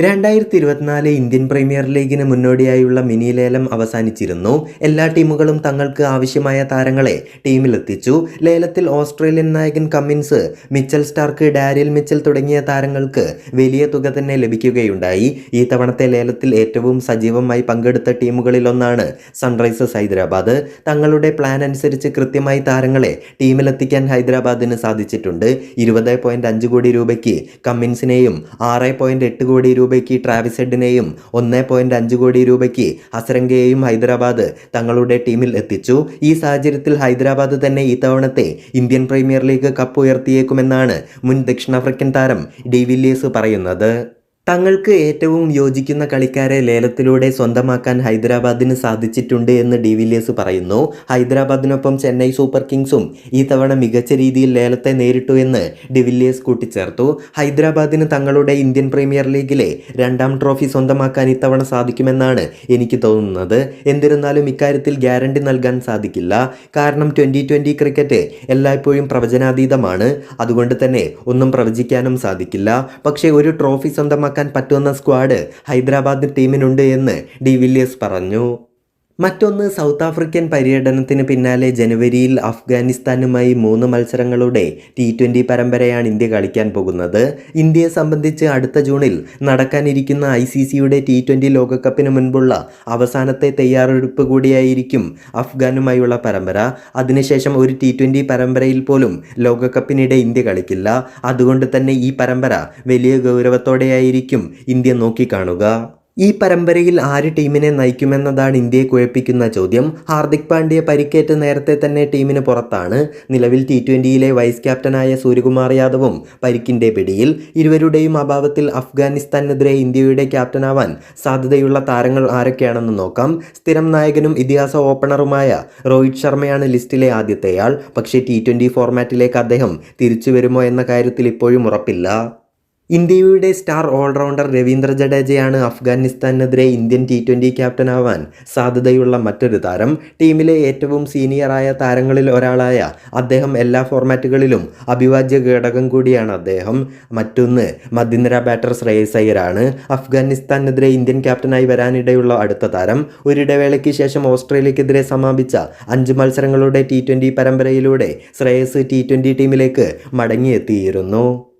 രണ്ടായിരത്തി ഇരുപത്തിനാല് Indian premier ലീഗിന് മുന്നോടിയായുള്ള മിനി ലേലം അവസാനിച്ചിരുന്നു. എല്ലാ ടീമുകളും തങ്ങൾക്ക് ആവശ്യമായ താരങ്ങളെ ടീമിലെത്തിച്ചു. ലേലത്തിൽ ഓസ്ട്രേലിയൻ നായകൻ Cummins Mitchell Starc Daryl Mitchell തുടങ്ങിയ താരങ്ങൾക്ക് വലിയ തുക തന്നെ ലഭിക്കുകയുണ്ടായി. ഈ തവണത്തെ ലേലത്തിൽ ഏറ്റവും സജീവമായി പങ്കെടുത്ത ടീമുകളിലൊന്നാണ് സൺറൈസേഴ്സ് ഹൈദരാബാദ്. തങ്ങളുടെ പ്ലാൻ അനുസരിച്ച് കൃത്യമായി താരങ്ങളെ ടീമിലെത്തിക്കാൻ ഹൈദരാബാദിന് സാധിച്ചിട്ടുണ്ട്. ഇരുപത് കോടി രൂപയ്ക്ക് കമ്മിൻസിനെയും ആറ് കോടി രൂപയ്ക്ക് ട്രാവിസ് ഹെഡിനെയും ഒന്ന് പോയിന്റ് അഞ്ച് കോടി രൂപയ്ക്ക് ഹസരംഗയെയും ഹൈദരാബാദ് തങ്ങളുടെ ടീമിൽ എത്തിച്ചു. ഈ സാഹചര്യത്തിൽ ഹൈദരാബാദ് തന്നെ ഇത്തവണത്തെ ഇന്ത്യൻ പ്രീമിയർ ലീഗ് കപ്പ് ഉയർത്തിയേക്കുമെന്നാണ് മുൻ ദക്ഷിണാഫ്രിക്കൻ താരം ഡിവില്ലിയേഴ്സ് പറയുന്നത്. തങ്ങൾക്ക് ഏറ്റവും യോജിക്കുന്ന കളിക്കാരെ ലേലത്തിലൂടെ സ്വന്തമാക്കാൻ ഹൈദരാബാദിന് സാധിച്ചിട്ടുണ്ട് എന്ന് ഡിവില്ലിയേഴ്സ് പറയുന്നു. ഹൈദരാബാദിനൊപ്പം ചെന്നൈ സൂപ്പർ കിങ്സും ഈ തവണ മികച്ച രീതിയിൽ ലേലത്തെ നേരിട്ടു എന്ന് ഡിവില്ലിയേഴ്സ് കൂട്ടിച്ചേർത്തു. ഹൈദരാബാദിന് തങ്ങളുടെ ഇന്ത്യൻ പ്രീമിയർ ലീഗിലെ രണ്ടാം ട്രോഫി സ്വന്തമാക്കാൻ ഇത്തവണ സാധിക്കുമെന്നാണ് എനിക്ക് തോന്നുന്നത്. എന്നിരുന്നാലും ഇക്കാര്യത്തിൽ ഗ്യാരണ്ടി നൽകാൻ സാധിക്കില്ല. കാരണം ട്വന്റി ട്വന്റി ക്രിക്കറ്റ് എല്ലായ്പ്പോഴും പ്രവചനാതീതമാണ്. അതുകൊണ്ട് തന്നെ ഒന്നും പ്രവചിക്കാനും സാധിക്കില്ല. പക്ഷേ ഒരു ട്രോഫി സ്വന്തമാക്കാൻ പറ്റുന്ന സ്ക്വാഡ് ഹൈദരാബാദ് ടീമിനുണ്ട് എന്ന് ഡി വില്ലിയേഴ്സ് പറഞ്ഞു. മറ്റൊന്ന് സൗത്ത് ആഫ്രിക്കൻ പര്യടനത്തിന് പിന്നാലെ ജനുവരിയിൽ അഫ്ഗാനിസ്ഥാനുമായി മൂന്ന് മത്സരങ്ങളുടെ ടി ട്വന്റി പരമ്പരയാണ് ഇന്ത്യ കളിക്കാൻ പോകുന്നത്. ഇന്ത്യയെ സംബന്ധിച്ച് അടുത്ത ജൂണിൽ നടക്കാനിരിക്കുന്ന ഐ സി സിയുടെ ടി ട്വന്റി ലോകകപ്പിന് മുൻപുള്ള അവസാനത്തെ തയ്യാറെടുപ്പ് കൂടിയായിരിക്കും അഫ്ഗാനുമായുള്ള പരമ്പര. അതിനുശേഷം ഒരു ടി ട്വന്റി പരമ്പരയിൽ പോലും ലോകകപ്പിനിടെ ഇന്ത്യ കളിക്കില്ല. അതുകൊണ്ട് തന്നെ ഈ പരമ്പര വലിയ ഗൗരവത്തോടെയായിരിക്കും ഇന്ത്യ നോക്കിക്കാണുക. ഈ പരമ്പരയിൽ ആര് ടീമിനെ നയിക്കുമെന്നതാണ് ഇന്ത്യയെ കുഴപ്പിക്കുന്ന ചോദ്യം. ഹാർദിക് പാണ്ഡ്യ പരിക്കേറ്റ നേരത്തെ തന്നെ ടീമിന് പുറത്താണ്. നിലവിൽ ടി ട്വന്റിയിലെ വൈസ് ക്യാപ്റ്റനായ സൂര്യകുമാർ യാദവും പരിക്കിന്റെ പിടിയിൽ. ഇരുവരുടെയും അഭാവത്തിൽ അഫ്ഗാനിസ്ഥാനെതിരെ ഇന്ത്യയുടെ ക്യാപ്റ്റനാവാൻ സാധ്യതയുള്ള താരങ്ങൾ ആരൊക്കെയാണെന്ന് നോക്കാം. സ്ഥിരം നായകനും ഇതിഹാസ ഓപ്പണറുമായ രോഹിത് ശർമ്മയാണ് ലിസ്റ്റിലെ ആദ്യത്തെയാൾ. പക്ഷേ ടി ട്വന്റി ഫോർമാറ്റിലേക്ക് അദ്ദേഹം തിരിച്ചു വരുമോ എന്ന കാര്യത്തിൽ ഇപ്പോഴും ഉറപ്പില്ല. ഇന്ത്യയുടെ സ്റ്റാർ ഓൾറൗണ്ടർ രവീന്ദ്ര ജഡേജയാണ് അഫ്ഗാനിസ്ഥാനെതിരെ ഇന്ത്യൻ ടി ട്വന്റി ക്യാപ്റ്റനാവാൻ സാധ്യതയുള്ള മറ്റൊരു താരം. ടീമിലെ ഏറ്റവും സീനിയറായ താരങ്ങളിൽ ഒരാളായ അദ്ദേഹം എല്ലാ ഫോർമാറ്റുകളിലും അഭിവാജ്യ ഘടകം കൂടിയാണ് അദ്ദേഹം. മറ്റൊന്ന് മധ്യനിര ബാറ്റർ ശ്രേയസ് അയ്യരാണ്. അഫ്ഗാനിസ്ഥാനെതിരെ ഇന്ത്യൻ ക്യാപ്റ്റനായി വരാനിടയുള്ള അടുത്ത താരം. ഒരിടവേളയ്ക്ക് ശേഷം ഓസ്ട്രേലിയക്കെതിരെ സമാപിച്ച അഞ്ച് മത്സരങ്ങളുടെ ടി പരമ്പരയിലൂടെ ശ്രേയസ് ടി ടീമിലേക്ക് മടങ്ങിയെത്തിയിരുന്നു.